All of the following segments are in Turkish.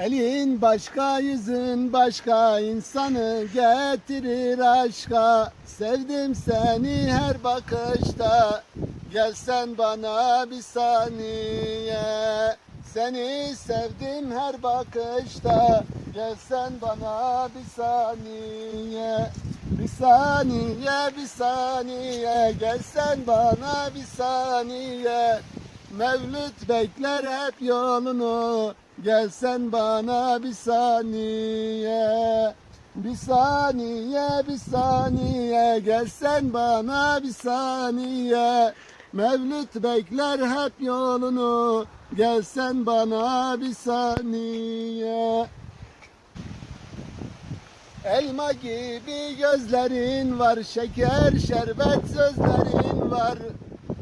Elin başka yüzün başka insanı getirir aşka. Sevdim seni her bakışta Gelsen bana bir saniye. Seni sevdim her bakışta Gelsen bana bir saniye. Bir saniye bir saniye Gelsen bana bir saniye. Mevlüt bekler hep yolunu Gelsen bana bir saniye Bir saniye bir saniye. Gelsen bana bir saniye. Mevlüt bekler hep yolunu. Gelsen bana bir saniye. Elma gibi gözlerin var, şeker şerbet sözlerin var.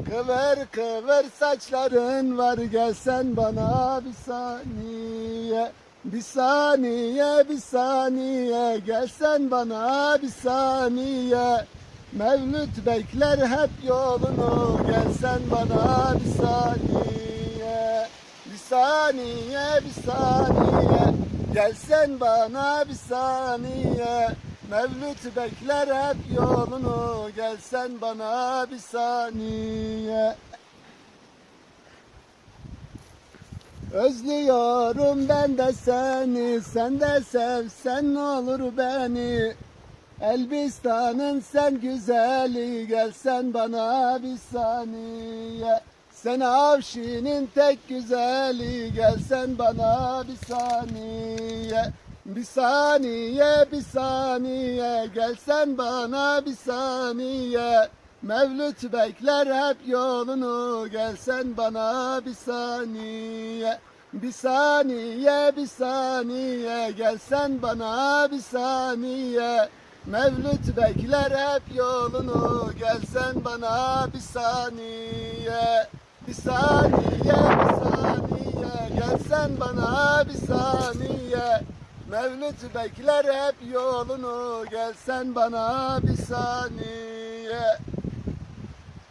Kıvır kıvır saçların var, gelsen bana bir saniye. Bir saniye, bir saniye, gelsen bana bir saniye. Mevlüt bekler hep yolunu, gelsen bana bir saniye. Bir saniye, bir saniye, gelsen bana bir saniye. Mevlüt bekler hep yolunu, gelsen bana bir saniye. Özlüyorum ben de seni, sen de sevsen olur beni. Elbistan'ın sen güzeli, gelsen bana bir saniye. Sen avşinin tek güzeli, gelsen bana bir saniye. Bir saniye, bir saniye, gelsen bana bir saniye. Mevlüt bekler hep yolunu, gelsen bana bir saniye. Bir saniye, bir saniye, gelsen bana bir saniye. Mevlüt bekler hep yolunu, gelsen bana bir saniye. Bir saniye, bir saniye, gelsen bana bir saniye. Mevlüt bekler hep yolunu, gelsen bana bir saniye.